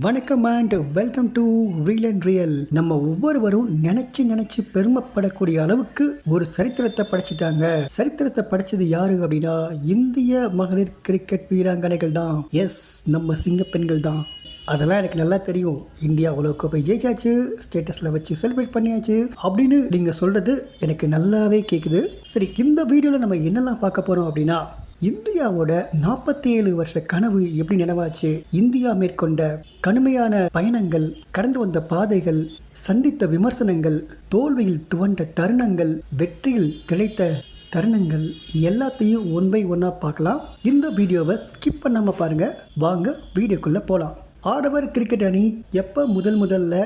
வணக்கம் and welcome to reel and real நம்ம ஒவ்வொருவரும் நினைச்சு நினைச்சு பெருமைப்படக்கூடிய அளவுக்கு ஒரு சரித்திரத்தை படைச்சிட்டாங்க. சரித்திரத்தை படைச்சது யாரு அப்படின்னா இந்திய மகளிர் கிரிக்கெட் வீராங்கனைகள் தான். எஸ் நம்ம சிங்க பெண்கள் தான். அதெல்லாம் எனக்கு நல்லா தெரியும். இந்தியா உலகக்கோப்பை ஜெயிச்சாச்சு ஸ்டேட்டஸில் வச்சு செலிப்ரேட் பண்ணியாச்சு அப்படின்னு நீங்கள் சொல்கிறது எனக்கு நல்லாவே கேட்குது சரி இந்த வீடியோவில் நம்ம என்னெல்லாம் பார்க்க போகிறோம் அப்படின்னா இந்தியாவோட நாற்பத்தி ஏழு வருஷ கனவு எப்படி நினைவாச்சு இந்தியா மேற்கொண்ட கடுமையான பயணங்கள் கடந்து வந்த பாதைகள் சந்தித்த விமர்சனங்கள் தோல்வியில் துவண்ட தருணங்கள் வெற்றியில் திளைத்த தருணங்கள் எல்லாத்தையும் ஒன் பை ஒன்னாக பார்க்கலாம். இந்த வீடியோவை ஸ்கிப் பண்ணாமல் பாருங்கள் வாங்க வீடியோக்குள்ளே போகலாம் ஆடவர் கிரிக்கெட் அணி எப்போ முதல் முதல்ல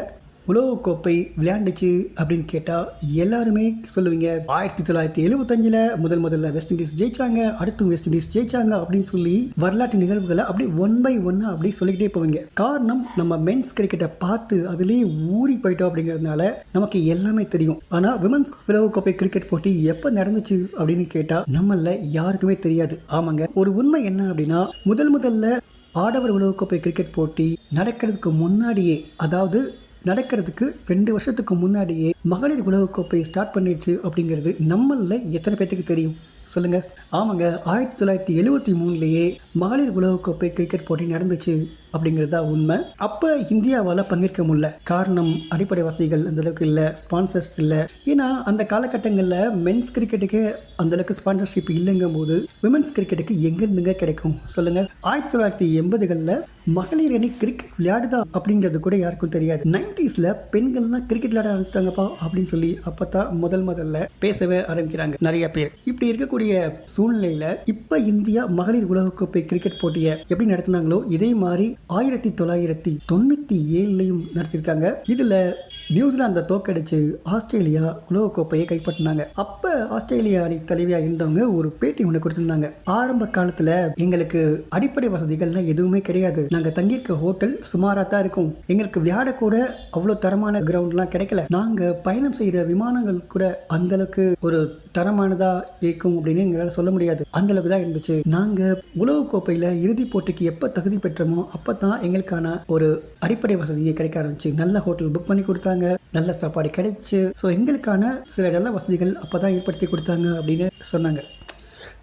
உலகக்கோப்பை விளையாண்டுச்சு அப்படின்னு கேட்டால் எல்லாருமே சொல்லுவீங்க. ஆயிரத்தி தொள்ளாயிரத்தி எழுபத்தஞ்சில் முதல் முதல்ல வெஸ்ட் இண்டீஸ் ஜெயிச்சாங்க அடுத்து வெஸ்ட் இண்டீஸ் ஜெயிச்சாங்க அப்படின்னு சொல்லி வரலாற்று நிகழ்வுகளை அப்படியே ஒன் பை ஒன்னாக அப்படி சொல்லிக்கிட்டே போவீங்க. காரணம் நம்ம மென்ஸ் கிரிக்கெட்டை பார்த்து அதுலேயே ஊறி போயிட்டோம் அப்படிங்கிறதுனால நமக்கு எல்லாமே தெரியும். ஆனால் விமன்ஸ் உலகக்கோப்பை கிரிக்கெட் போட்டி எப்போ நடந்துச்சு அப்படின்னு கேட்டால் நம்மள யாருக்குமே தெரியாது. ஆமாங்க. ஒரு உண்மை என்ன அப்படின்னா முதல் முதல்ல ஆடவர் உலகக்கோப்பை கிரிக்கெட் போட்டி நடக்கிறதுக்கு முன்னாடியே அதாவது நடக்கிறதுக்கு ரெண்டு வருஷத்துக்கு முன்னாடியே மகளிர் உலகக்கோப்பை ஸ்டார்ட் பண்ணிடுச்சு அப்படிங்கிறது நம்மளில் எத்தனை பேர்த்துக்கு தெரியும்? சொல்லுங்கள் ஆமாங்க ஆயிரத்தி தொள்ளாயிரத்தி எழுபத்தி மூணுலேயே மகளிர் உலகக்கோப்பை கிரிக்கெட் போட்டி நடந்துச்சு. அப்படிங்கிறது தான் உண்மை. அப்போ இந்தியாவால் பங்கேற்க முடியல. காரணம் அடிப்படை வசதிகள் அந்த அளவுக்கு இல்லை ஸ்பான்சர்ஸ் இல்லை. ஏன்னா அந்த காலகட்டங்களில் மென்ஸ் கிரிக்கெட்டுக்கு அந்த அளவுக்கு ஸ்பான்சர்ஷிப் இல்லைங்கும் போது விமென்ஸ் கிரிக்கெட்டுக்கு எங்கேருந்துங்க கிடைக்கும்? சொல்லுங்க. ஆயிரத்தி தொள்ளாயிரத்தி எண்பதுகளில் மகளிர் அணி கிரிக்கெட் விளையாடுதா அப்படிங்கிறது கூட யாருக்கும் தெரியாது. நைன்டிஸில் பெண்கள்லாம் கிரிக்கெட் விளையாட ஆரம்பிச்சிட்டாங்கப்பா அப்படின்னு சொல்லி அப்போ தான் முதல் முதல்ல பேசவே ஆரம்பிக்கிறாங்க நிறைய பேர். இப்படி இருக்கக்கூடிய சூழ்நிலையில் இப்போ இந்தியா மகளிர் உலகக்கோப்பை கிரிக்கெட் போட்டியை எப்படி நடத்தினாங்களோ இதே மாதிரி ஆயிரத்தி தொள்ளாயிரத்தி தொண்ணூற்றி ஏழுலையும் நடத்திருக்காங்க. இதில் நியூசிலாந்தை தோக்கடிச்சு ஆஸ்திரேலியா உலகக்கோப்பையை கைப்பற்றினாங்க. அப்போ ஆஸ்திரேலியா அணி தலைவியாக இருந்தவங்க ஒரு பேட்டி ஒன்று கொடுத்திருந்தாங்க. ஆரம்ப காலத்தில் எங்களுக்கு அடிப்படை வசதிகள்லாம் எதுவுமே கிடையாது. நாங்கள் தங்கியிருக்க ஹோட்டல் சுமாராக தான் இருக்கும். எங்களுக்கு விளையாடக்கூட அவ்வளோ தரமான கிரவுண்ட்லாம் கிடைக்கல. நாங்கள் பயணம் செய்கிற விமானங்கள் கூட அந்த அளவுக்கு ஒரு தரமானதா இருக்கும் அப்படின்னு எங்களால் சொல்ல முடியாது. அந்த அளவுக்கு தான் இருந்துச்சு. நாங்கள் உலகக்கோப்பையில் இறுதிப் போட்டிக்கு எப்போ தகுதி பெற்றோமோ அப்போ தான் எங்களுக்கான ஒரு அடிப்படை வசதியை கிடைக்க ஆரம்பிச்சு. நல்ல ஹோட்டல் புக் பண்ணி கொடுத்தாங்க. நல்ல சாப்பாடு கிடைச்சு. ஸோ எங்களுக்கான சில நல்ல வசதிகள் அப்போ தான் ஏற்படுத்தி கொடுத்தாங்க அப்படின்னு சொன்னாங்க.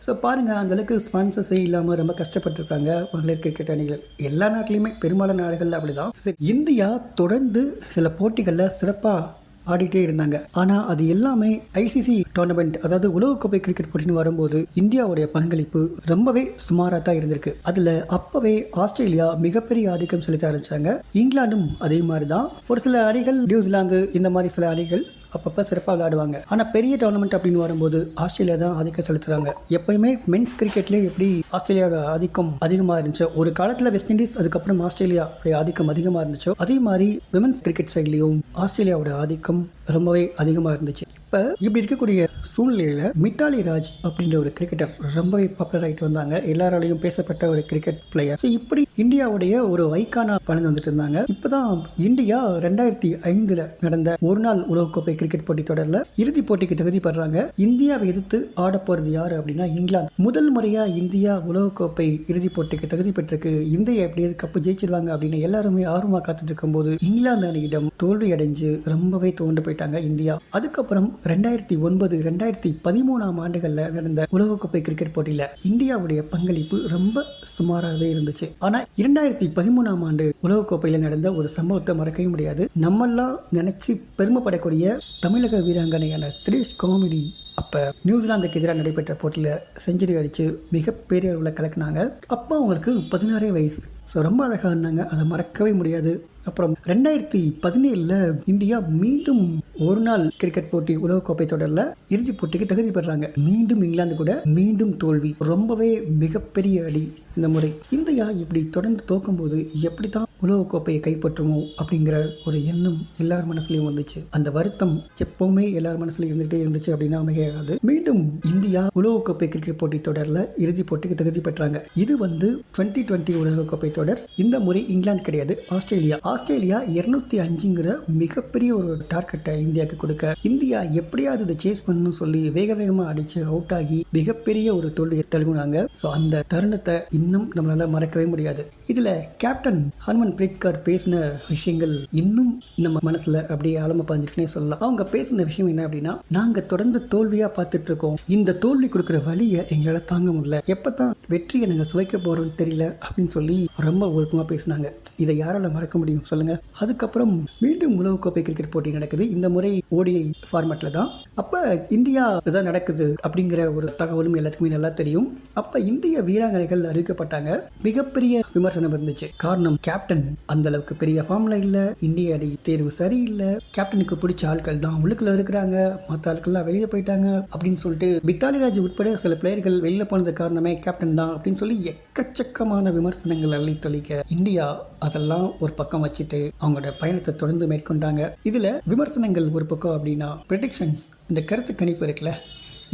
ஸோ பாருங்கள் அந்தளவுக்கு ஸ்பான்சர்ஸே இல்லாமல் ரொம்ப கஷ்டப்பட்டுருக்காங்க மகளிர் கிரிக்கெட் அணிகள். எல்லா நாட்டிலையுமே பெரும்பாலான நாடுகளில் அப்படி தான் சரி இந்தியா தொடர்ந்து சில போட்டிகளில் சிறப்பாக ஆடிட்டே இருந்தாங்க. ஆனால் அது எல்லாமே ஐசிசி டோர்னமெண்ட் அதாவது உலகக்கோப்பை கிரிக்கெட் போட்டின்னு வரும்போது இந்தியாவுடைய பங்களிப்பு ரொம்பவே சுமாராக தான் இருந்திருக்கு. அதில் அப்போவே ஆஸ்திரேலியா மிகப்பெரிய ஆதிக்கம் செலுத்த ஆரம்பிச்சாங்க. இங்கிலாந்தும் அதே மாதிரி தான் ஒரு சில அணிகள் நியூசிலாந்து இந்த மாதிரி சில அணிகள் அப்பப்போ சிறப்பாக விளையாடுவாங்க. ஆனால் பெரிய டோர்னமெண்ட் அப்படின்னு வரும்போது ஆஸ்திரேலியா தான் ஆதிக்கம் செலுத்துறாங்க. எப்பயுமே மென்ஸ் கிரிக்கெட்லேயே எப்படி ஆஸ்திரேலியாவோட ஆதிக்கம் அதிகமாக இருந்துச்சு ஒரு காலத்தில் வெஸ்ட் இண்டீஸ் அதுக்கப்புறம் ஆஸ்திரேலியாவுடைய ஆதிக்கம் அதிகமாக இருந்துச்சோ அதே மாதிரி விமன்ஸ் கிரிக்கெட் சைட்லேயும் ஆஸ்திரேலியாவோட ஆதிக்கம் ரொம்பவே அதிகமாக இருந்துச்சு. இப்போ இப்படி இருக்கக்கூடிய சூழ்நிலையில் மித்தாலி ராஜ் அப்படின்ற ஒரு கிரிக்கெட்டர் ரொம்பவே பாப்புலர் ஆகிட்டு வந்தாங்க. எல்லாராலையும் பேசப்பட்ட ஒரு கிரிக்கெட் பிளேயர் ஸோ இப்படி இந்தியாவுடைய ஒரு வைக்கானா வளர்ந்து வந்துட்டு இருந்தாங்க. இப்போதான் இந்தியா ரெண்டாயிரத்தி ஐந்தில் நடந்த ஒரு நாள் உலகக்கோப்பை கிரிக்கெட் போட்டி தொடரில் இறுதிப் போட்டிக்கு தகுதி பெறாங்க. இந்தியாவை எதிர்த்து ஆட போகிறது யார் அப்படின்னா இங்கிலாந்து. முதல் முறையாக இந்தியா உலகக்கோப்பை இறுதிப் போட்டிக்கு தகுதி பெற்றிருக்கு. இந்தியா எப்படியாவது கப்பு ஜெயிச்சிருவாங்க அப்படின்னு எல்லாருமே ஆர்வமாக காத்துட்டு இருக்கும்போது இங்கிலாந்து அணியிடம் தோல்வி அடைஞ்சு ரொம்பவே தோண்டு போயிட்டாங்க இந்தியா. அதுக்கப்புறம் ரெண்டாயிரத்தி ஒன்பது ரெண்டாயிரத்தி பதிமூணாம் ஆண்டுகளில் நடந்த உலகக்கோப்பை கிரிக்கெட் போட்டியில் இந்தியாவுடைய பங்களிப்பு ரொம்ப சுமாராகவே இருந்துச்சு. ஆனால் இரண்டாயிரத்தி பதிமூணாம் ஆண்டு உலகக்கோப்பையில் நடந்த ஒரு சம்பவத்தை மறக்கவே முடியாது. நம்மெல்லாம் நினைச்சு பெருமைப்படக்கூடிய தமிழக வீராங்கனையான திரேஷ் காமெடி அப்போ நியூசிலாந்துக்கு எதிராக நடைபெற்ற போட்டியில் செஞ்சுரி அடித்து மிகப்பெரிய அளவில் கலக்குனாங்க. அப்போ அவங்களுக்கு பதினாறே வயசு. ஸோ ரொம்ப அழகாக இருந்தாங்க. அதை மறக்கவே முடியாது. அப்புறம் ரெண்டாயிரத்தி பதினேழில் இந்தியா மீண்டும் ஒரு நாள் கிரிக்கெட் போட்டி உலகக்கோப்பை தொடரில் இறுதிப் போட்டிக்கு தகுதி பெறாங்க மீண்டும் இங்கிலாந்து கூட மீண்டும் தோல்வி. ரொம்பவே மிகப்பெரிய அடி இந்த முறை. இந்தியா இப்படி தொடர்ந்து தோக்கும்போது எப்படி தான் உலகக்கோப்பையை கைப்பற்றுமோ அப்படிங்கிற ஒரு எண்ணம் எல்லார் மனசுலையும் வந்துச்சு. அந்த வருத்தம் எப்பவுமே எல்லார் மனசுலையும் இருந்துகிட்டே இருந்துச்சு அப்படின்னா அமையாது மீண்டும் இந்தியா உலகக்கோப்பை கிரிக்கெட் போட்டி தொடரில் இறுதிப் போட்டிக்கு தகுதி பெற்றாங்க. இது வந்து டுவெண்ட்டி டுவெண்ட்டி உலகக்கோப்பை தொடர். இந்த முறை இங்கிலாந்து கிடையாது ஆஸ்திரேலியா. ஆஸ்திரேலியா இருநூத்தி அஞ்சுங்கிற மிகப்பெரிய ஒரு டார்கெட்டை இந்தியாவுக்கு கொடுக்க. இந்தியா எப்படியாவது இதை சேஸ் பண்ணணும்னு சொல்லி வேக வேகமாக அடிச்சு அவுட் ஆகி மிகப்பெரிய ஒரு தோல்வியை தழுகுனாங்க ஸோ அந்த தருணத்தை இன்னும் நம்மளால மறக்கவே முடியாது. இதில் கேப்டன் ஹர்மன் அம்பேத்கர் பேசின விஷயங்கள் இன்னும் நம்ம மனசுல அப்படியே ஆழமா பதிஞ்சிருக்குனே சொல்லலாம். அவங்க பேசின விஷயம் என்ன அப்படின்னா நாங்க தொடர்ந்து தோல்வியா பார்த்துட்டு இருக்கோம். இந்த தோல்வி கொடுக்குற வழியை எங்களால தாங்க முடியல. எப்பதான் வெற்றியை நாங்க சுவைக்க போறோம்னு தெரியல அப்படின்னு சொல்லி ரொம்ப ஒழுக்கமா பேசினாங்க. இதை யாரால மறக்க முடியும் சொல்லுங்க. அதுக்கப்புறம் மீண்டும் உலக கோப்பை கிரிக்கெட் போட்டி நடக்குது. இந்த முறை ஓடிஐ ஃபார்மேட்ல தான். அப்ப இந்தியா இதான் நடக்குது அப்படிங்கிற ஒரு தகவலும் எல்லாத்துக்குமே நல்லா தெரியும். அப்ப இந்திய வீராங்கனைகள் அறிவிக்கப்பட்டாங்க. மிகப்பெரிய விமர்சனம் இருந்துச்சு. காரணம் கேப்டன் அந்த அளவுக்கு பெரிய ஃபார்ம்ல இல்ல. இந்திய அணி தேர்வு சரியில்லை. கேப்டனுக்கு பிடிச்ச ஆட்கள் தான் உள்ளுக்குள்ள இருக்கிறாங்க. மற்ற ஆட்கள்லாம் வெளியே போயிட்டாங்க அப்படின்னு சொல்லிட்டு பித்தாலி ராஜ் உட்பட சில பிளேயர்கள் வெளியில போனது காரணமே கேப்டன் தான் அப்படின்னு சொல்லி எக்கச்சக்கமான விமர்சனங்கள் அள்ளி தொழிக்க இந்தியா அதெல்லாம் ஒரு பக்கம் வச்சுட்டு அவங்களோட பயணத்தை தொடர்ந்து மேற்கொண்டாங்க. இதுல விமர்சனங்கள் ஒரு பக்கம் அப்படின்னா ப்ரெடிக்ஷன்ஸ் இந்த கருத்து கணிப்பு இருக்குல்ல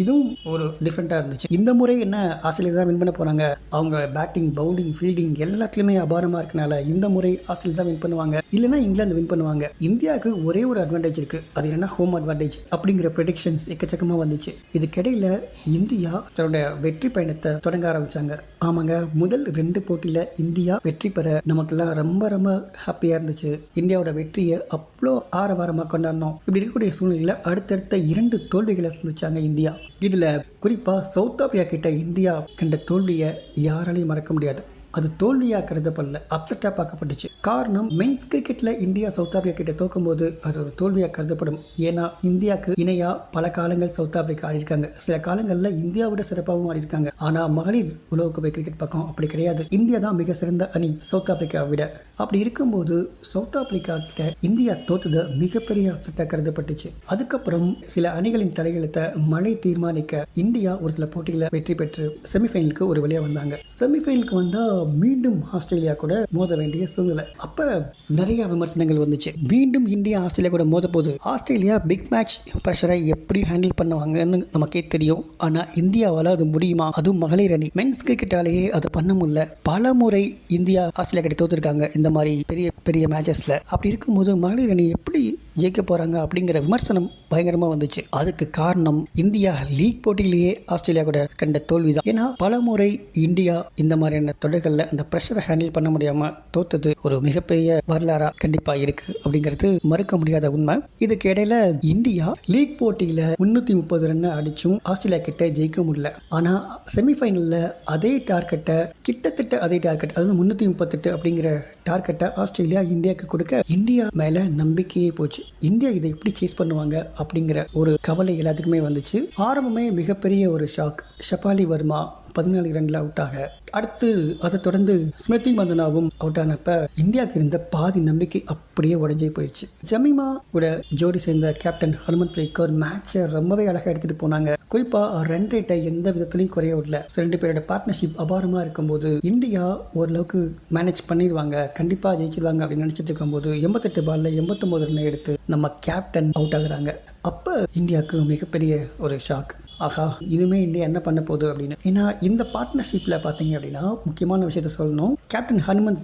இதுவும் ஒரு டிஃப்ரெண்ட்டாக இருந்துச்சு. இந்த முறை என்ன ஆஸ்திரேலியா தான் வின் பண்ண போகிறாங்க அவங்க பேட்டிங் பவுலிங் ஃபீல்டிங் எல்லாத்துலேயுமே அபாரமாக இருக்கனால இந்த முறை ஆஸ்திரேலியா தான் வின் பண்ணுவாங்க. இல்லைன்னா இங்கிலாந்து வின் பண்ணுவாங்க. இந்தியாவுக்கு ஒரே ஒரு அட்வான்டேஜ் இருக்குது அது என்னன்னா ஹோம் அட்வான்டேஜ் அப்படிங்கிற ப்ரெடிக்ஷன்ஸ் எக்கச்சக்கமாக வந்துச்சு. இதுக்கிடையில் இந்தியா தன்னோட வெற்றி பயணத்தை தொடங்க ஆரம்பித்தாங்க ஆமாங்க முதல் ரெண்டு போட்டியில் இந்தியா வெற்றி பெற நமக்கெல்லாம் ரொம்ப ரொம்ப ஹாப்பியாக இருந்துச்சு. இந்தியாவோட வெற்றியை அவ்வளோ ஆரவாரமாக கொண்டாடினோம். இப்படி இருக்கக்கூடிய சூழ்நிலையில் அடுத்தடுத்த இரண்டு தோல்விகளை சந்திச்சாங்க இந்தியா. இதில் குறிப்பாக சவுத் ஆப்பிரியா கிட்ட இந்தியா கண்ட தோல்வியை யாராலையும் மறக்க முடியாது. அது தோல்வியாக கருதப்படல அப்செட்டாக பார்க்கப்பட்டுச்சு. காரணம் மென்ஸ் கிரிக்கெட்டில் இந்தியா சவுத் ஆப்பிரிக்கா கிட்ட தோக்கும்போது அது ஒரு தோல்வியாக கருதப்படும் ஏன்னா இந்தியாவுக்கு இணையாக பல காலங்கள் சவுத் ஆப்பிரிக்கா ஆடிருக்காங்க சில காலங்களில் இந்தியாவோட சிறப்பாகவும் ஆடிருக்காங்க ஆனால் மகளிர் உலகக்கோப்பை கிரிக்கெட் பக்கம் அப்படி கிடையாது. இந்தியா தான் மிக சிறந்த அணி சவுத் ஆப்பிரிக்காவை விட. அப்படி இருக்கும்போது சவுத் ஆப்பிரிக்கா கிட்ட இந்தியா தோத்தது மிகப்பெரிய அப்செட்டாக கருதப்பட்டுச்சு. அதுக்கப்புறம் சில அணிகளின் தலையெழுத்தை மழை தீர்மானிக்க இந்தியா ஒரு சில போட்டிகளை வெற்றி பெற்று செமிஃபைனலுக்கு ஒரு வழியாக வந்தாங்க. செமிஃபைனலுக்கு வந்தால் மீண்டும் ஆஸ்திரேலியா கூட மோத வேண்டிய சூழ்நிலை. அப்ப நிறைய விமர்சனங்கள் வந்துச்சு. மீண்டும் இந்தியா ஆஸ்திரேலியா கூட மோத போது ஆஸ்திரேலியா பிக் மேட்ச் ப்ரெஷரை எப்படி ஹேண்டில் பண்ணுவாங்கன்னு நமக்கே தெரியும். ஆனா இந்தியாவால அது முடியுமா? அதுவும் மகளிர் அணி. மென்ஸ் கிரிக்கெட்டாலேயே அது பண்ண முடியல. பல முறை இந்தியா ஆஸ்திரேலியா கிட்ட தோத்துருக்காங்க இந்த மாதிரி பெரிய பெரிய மேட்சஸ்ல அப்படி இருக்கும்போது மகளிர் அணி எப்படி ஜெயிக்க போகிறாங்க அப்படிங்கிற விமர்சனம் பயங்கரமாக வந்துச்சு. அதுக்கு காரணம் இந்தியா லீக் போட்டியிலேயே ஆஸ்திரேலியா கூட கண்ட தோல்வி தான் ஏன்னா பல முறை இந்தியா இந்த மாதிரியான தொடர்களில் அந்த ப்ரெஷரை ஹேண்டில் பண்ண முடியாமல் தோத்தது ஒரு மிகப்பெரிய வரலாறாக கண்டிப்பாக இருக்குது அப்படிங்கிறது மறுக்க முடியாத உண்மை. இதுக்கு இடையில இந்தியா லீக் போட்டியில் முன்னூற்றி முப்பது ரன் அடிச்சும் ஆஸ்திரேலியா கிட்ட ஜெயிக்க முடியல. ஆனால் செமிஃபைனலில் அதே டார்கெட்டை கிட்டத்தட்ட அதே டார்கெட் அதாவது முன்னூற்றி முப்பத்தெட்டு அப்படிங்கிற டார்கெட்டை ஆஸ்திரேலியா இந்தியாவுக்கு கொடுக்க இந்தியா மேலே நம்பிக்கையே போச்சு. இந்தியா இதை எப்படி சேஸ் பண்ணுவாங்க அப்படிங்கிற ஒரு கவலை எல்லாத்துக்குமே வந்துச்சு. ஆரம்பமே மிகப்பெரிய ஒரு ஷாக் ஷபாலி வர்மா பதினாலு ரன்ல அவுட் ஆக. அடுத்து அதை தொடர்ந்து ஸ்மிருதி மந்தனாவும் அவுட் ஆனப்ப இந்தியாவுக்கு இருந்த பாதி நம்பிக்கை அப்படியே உடஞ்சே போயிடுச்சு. ஜமீமா கூட ஜோடி சேர்ந்த கேப்டன் ஹனுமன் பிரேக்கர் மேட்சை ரொம்பவே அழகாக எடுத்துட்டு போனாங்க. குறிப்பா ரன் ரேட்டை எந்த விதத்துலையும் குறைய விடல. ரெண்டு பேரோட பார்ட்னர்ஷிப் அபாரமாக இருக்கும்போது இந்தியா ஓரளவுக்கு மேனேஜ் பண்ணிடுவாங்க. கண்டிப்பாக ஜெயிச்சிருவாங்க அப்படின்னு நினச்சிட்டு இருக்கும்போது எண்பத்தெட்டு பாலில் எண்பத்தொம்போது ரன் எடுத்து நம்ம கேப்டன் அவுட் ஆகுறாங்க. அப்போ இந்தியாவுக்கு மிகப்பெரிய ஒரு ஷாக் ஆஹா இனிமே இந்தியா என்ன பண்ண போகுது அப்படின்னு. ஏன்னா இந்த பார்ட்னர்ஷிப்பில் பார்த்தீங்க அப்படின்னா முக்கியமான விஷயத்த சொல்லணும். கேப்டன் ஹனுமந்த்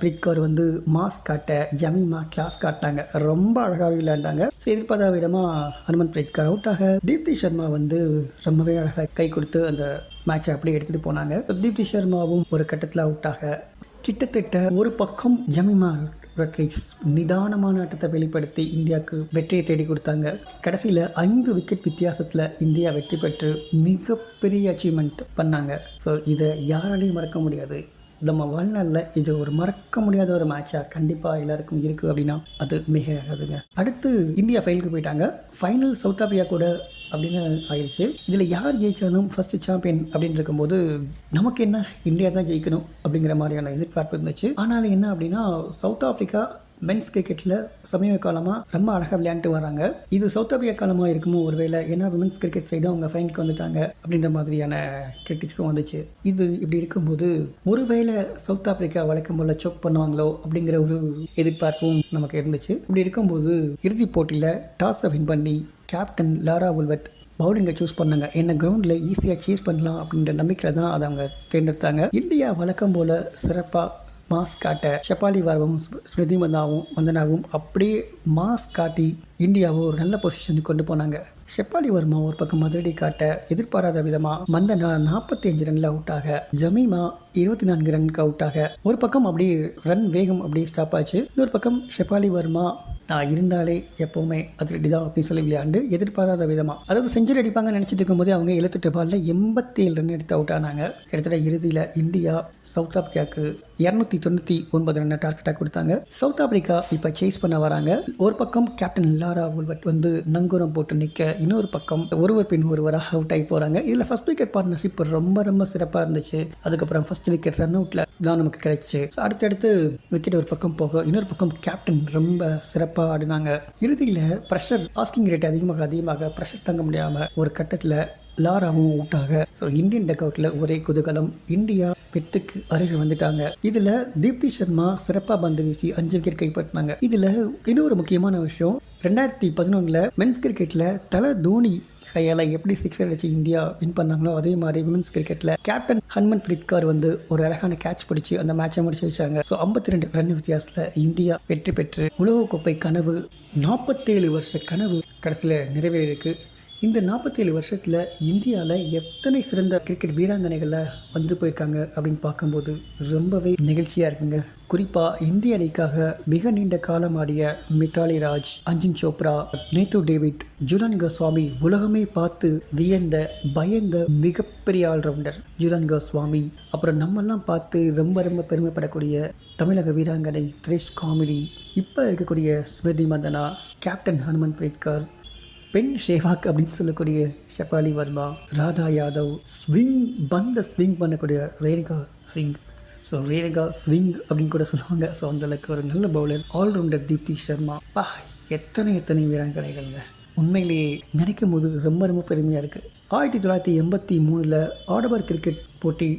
பிரிக்கர் வந்து மாஸ் காட்ட ஜமீமா கிளாஸ் காட்டாங்க ரொம்ப அழகாகவே விளையாண்டாங்க. ஸோ எதிர்பார்த்த விதமாக ஹனுமந்த் பிரிட்கர் அவுட் ஆக தீப்தி சர்மா வந்து ரொம்பவே அழகாக கை கொடுத்து அந்த மேட்சை அப்படியே எடுத்துகிட்டு போனாங்க. தீப்தி சர்மாவும் ஒரு கட்டத்தில் அவுட் ஆக கிட்டத்தட்ட ஒரு பக்கம் ஜமீமா ரொட்ரிக்ஸ் நிதானமான ஆட்டத்தை வெளிப்படுத்தி இந்தியாவுக்கு வெற்றியை தேடி கொடுத்தாங்க. கடைசியில் ஐந்து விக்கெட் வித்தியாசத்தில் இந்தியா வெற்றி பெற்று மிகப்பெரிய அச்சீவ்மெண்ட் பண்ணாங்க. ஸோ இதை யாராலையும் மறக்க முடியாது. நம்ம வாழ்நாளில் இது ஒரு மறக்க முடியாத ஒரு மேட்சாக கண்டிப்பாக எல்லாருக்கும் இருக்குது அப்படின்னா அது மிக அதுங்க அடுத்து இந்தியா ஃபைனலுக்கு போயிட்டாங்க. ஃபைனல் சவுத் ஆப்பிரிக்கா கூட அப்படின்னு ஆயிடுச்சு. இதில் யார் ஜெயித்தாலும் ஃபஸ்ட்டு சாம்பியன் அப்படின்னு இருக்கும்போது நமக்கு என்ன? இந்தியா தான் ஜெயிக்கணும் அப்படிங்கிற மாதிரியான எதிர்பார்ப்பு இருந்துச்சு. ஆனால் என்ன அப்படின்னா சவுத் ஆப்ரிக்கா மென்ஸ் கிரிக்கெட்டில் சமீப காலமாக ரொம்ப அழகாக விளையாண்டுட்டு வராங்க. இது சவுத் ஆப்பிரிக்கா காலமாக இருக்குமோ ஒருவேளை ஏன்னா விமென்ஸ் கிரிக்கெட் சைடும் அவங்க ஃபைனுக்கு வந்துட்டாங்க அப்படின்ற மாதிரியான கிரிட்டிக்ஸும் வந்துச்சு. இது இப்படி இருக்கும்போது ஒருவேளை சவுத் ஆப்பிரிக்கா வழக்கம் போல சோக் பண்ணுவாங்களோ அப்படிங்கிற ஒரு எதிர்பார்ப்பும் நமக்கு இருந்துச்சு. இப்படி இருக்கும்போது இறுதிப் போட்டியில் டாஸை வின் பண்ணி கேப்டன் லாரா உல்வெட் பவுலிங்கை சூஸ் பண்ணாங்க. என்ன கிரவுண்டில் ஈஸியாக சேஸ் பண்ணலாம் அப்படின்ற நம்பிக்கையில் தான் அதை அவங்க தேர்ந்தெடுத்தாங்க. இந்தியா வழக்கம் போல் சிறப்பாக மாஸ் காட்ட ஷெப்பாலி வர்மாவும் ஸ்மிருதி மந்தாவும் வந்தனாவும் அப்படியே மாஸ் காட்டி இந்தியாவை ஒரு நல்ல பொசிஷனுக்கு கொண்டு போனாங்க. ஷெப்பாலி வர்மா ஒரு பக்கம் மதுரடி காட்ட எதிர்பாராத விதமா மந்தனா நாற்பத்தி அஞ்சு ரன்ல அவுட் ஆக ஜமீமா இருபத்தி நான்கு ரன்க்கு அவுட் ஆக ஒரு பக்கம் அப்படியே ரன் வேகம் அப்படியே ஸ்டாப் ஆச்சு. இன்னொரு பக்கம் ஷெப்பாலி வர்மா நான் இருந்தாலே எப்போவுமே அதிரடி தான் அப்படின்னு சொல்லி விளையாண்டு எதிர்பாராத விதமாக அதாவது செஞ்சுரி அடிப்பாங்கன்னு நினச்சிட்டு இருக்கும்போது அவங்க எழுத்துட்டு பாலில் எண்பத்தி ஏழு ரன் எடுத்து அவுட் ஆனாங்க. கிட்டத்தட்ட இறுதியில் இந்தியா சவுத் ஆப்பிரிக்காவுக்கு இரநூத்தி தொண்ணூற்றி ஒன்பது ரன் டார்கெட்டாக கொடுத்தாங்க. சவுத் ஆப்பிரிக்கா இப்போ சேஸ் பண்ண வராங்க. ஒரு பக்கம் கேப்டன் லாரா உல்வட் வந்து நங்கூரம் போட்டு நிற்க இன்னொரு பக்கம் ஒருவர் பின் ஒருவராக அவுட் ஆகி போகிறாங்க இதில் ஃபர்ஸ்ட் விக்கெட் பார்ட்னர்ஷிப் ரொம்ப ரொம்ப சிறப்பாக இருந்துச்சு. அதுக்கப்புறம் ஃபர்ஸ்ட் விக்கெட் ரன் அவுட்டில் தான் நமக்கு கிடைச்சி. ஸோ அடுத்தடுத்து விக்கெட் ஒரு பக்கம் போக இன்னொரு பக்கம் கேப்டன் ரொம்ப சிறப்பாக ஆடினாங்க. இறுதியில் ப்ரெஷர் ஆஸ்கிங் ரேட் அதிகமாக அதிகமாக ப்ரெஷர் தங்க முடியாமல் ஒரு கட்டத்தில் லாராவும் அவுட்டாக ஸோ இந்தியன் டெக்கவுட்டில் ஒரே குதூகலம் இந்தியா வெட்டுக்கு அருகே வந்துட்டாங்க. இதில் தீப்தி சர்மா சிறப்பாக பந்து வீசி அஞ்சு விக்கெட் கைப்பற்றினாங்க. இதில் இன்னொரு முக்கியமான விஷயம் ரெண்டாயிரத்தி பதினொன்றில் மென்ஸ் கிரிக்கெட்டில் தலை தோனி கையால் எப்படி சிக்ஸ் அடிச்சு இந்தியா வின் பண்ணாங்களோ அதே மாதிரி விமென்ஸ் கிரிக்கெட்டில் கேப்டன் ஹன்மன் பிரிட்கார் வந்து ஒரு அழகான கேட்ச் பிடிச்சி அந்த மேட்சை முடிச்சு வச்சாங்க. ஸோ ஐம்பத்தி ரெண்டு ரன் வித்தியாசத்தில் இந்தியா வெற்றி பெற்று உலகக்கோப்பை கனவு நாற்பத்தேழு வருஷ கனவு கடைசியில் நிறைவேறியிருக்கு. இந்த நாற்பத்தேழு வருஷத்தில் இந்தியாவில் எத்தனை சிறந்த கிரிக்கெட் வீராங்கனைகளில் வந்து போயிருக்காங்க அப்படின்னு பார்க்கும்போது ரொம்பவே நிகழ்ச்சியாக இருக்குங்க. குறிப்பாக இந்திய அணிக்காக மிக நீண்ட காலம் ஆடிய மித்தாலி ராஜ் அஞ்சின் சோப்ரா நேத்து டேவிட் ஜுலன் கோஸ்வாமி உலகமே பார்த்து வியந்த பயந்த மிகப்பெரிய ஆல்ரவுண்டர் ஜுலன் கோஸ்வாமி அப்புறம் நம்மெல்லாம் பார்த்து ரொம்ப ரொம்ப பெருமைப்படக்கூடிய தமிழக வீராங்கனை த்ரிஷ் காமெடி இப்போ இருக்கக்கூடிய ஸ்மிருதி மந்தனா கேப்டன் ஹனுமன் பிரீத்கர் பெண் ஷேவாக் அப்படின்னு சொல்லக்கூடிய ஷெபாலி வர்மா ராதா யாதவ் ஸ்விங் பந்த ஸ்விங் பண்ணக்கூடிய ரேணுகா சிங். ஸோ ரேணுகா ஸ்விங் அப்படின்னு கூட சொல்லுவாங்க. ஸோ அந்தளவுக்கு ஒரு நல்ல பவுலர் ஆல்ரவுண்டர் தீப்தி சர்மா. பா எத்தனை எத்தனை வீராங்கனைகள்ங்க. உண்மையிலேயே நினைக்கும் போது ரொம்ப ரொம்ப பெருமையாக இருக்குது ஆயிரத்தி தொள்ளாயிரத்தி எண்பத்தி மூணில் ஆடவர் கிரிக்கெட் போட்டி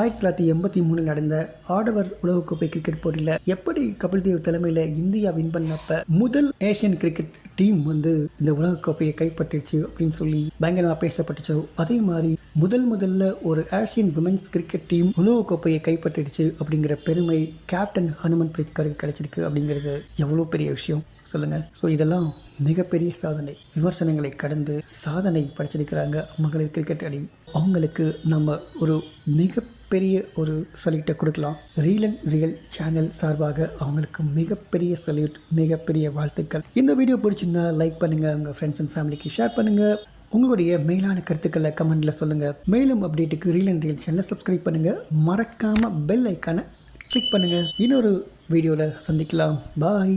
ஆயிரத்தி தொள்ளாயிரத்தி எண்பத்தி மூணில் நடந்த ஆடவர் உலகக்கோப்பை கிரிக்கெட் போட்டியில் எப்படி கபில் தேவ் தலைமையில் இந்தியா வின் பண்ணப்ப முதல் ஏஷியன் கிரிக்கெட் டீம் வந்து இந்த உலகக்கோப்பையை கைப்பற்றிடுச்சு அப்படின்னு சொல்லி பயங்கரமாக பேசப்பட்டுச்சோ. அதே மாதிரி முதல் முதல்ல ஒரு ஏஷியன் விமென்ஸ் கிரிக்கெட் டீம் உலகக்கோப்பையை கைப்பற்றிடுச்சு அப்படிங்கிற பெருமை கேப்டன் ஹனுமன் பிரீத்கருக்கு கிடைச்சிருக்கு அப்படிங்கிறது எவ்வளோ பெரிய விஷயம்? சொல்லுங்க. ஸோ இதெல்லாம் மிகப்பெரிய சாதனை. விமர்சனங்களை கடந்து சாதனை படைச்சிருக்கிறாங்க மகளிர் கிரிக்கெட் அணி. அவங்களுக்கு நம்ம ஒரு மிக மிகப்பெரிய ஒரு சல்யூட்டை கொடுக்கலாம். ரீல் அண்ட் ரியல் சேனல் சார்பாக அவங்களுக்கு மிகப்பெரிய சல்யூட் மிகப்பெரிய வாழ்த்துக்கள். இந்த வீடியோ பிடிச்சிருந்தா லைக் பண்ணுங்கள் உங்கள் ஃப்ரெண்ட்ஸ் அண்ட் ஃபேமிலிக்கு ஷேர் பண்ணுங்கள் உங்களுடைய மேலான கருத்துக்களை கமெண்ட்டில் சொல்லுங்கள் மேலும் அப்டேட்டுக்கு ரீல் அண்ட் ரியல் சேனலை சப்ஸ்கிரைப் பண்ணுங்கள் மறக்காமல் பெல் ஐக்கானை கிளிக் பண்ணுங்கள் இன்னொரு வீடியோவில் சந்திக்கலாம். பாய்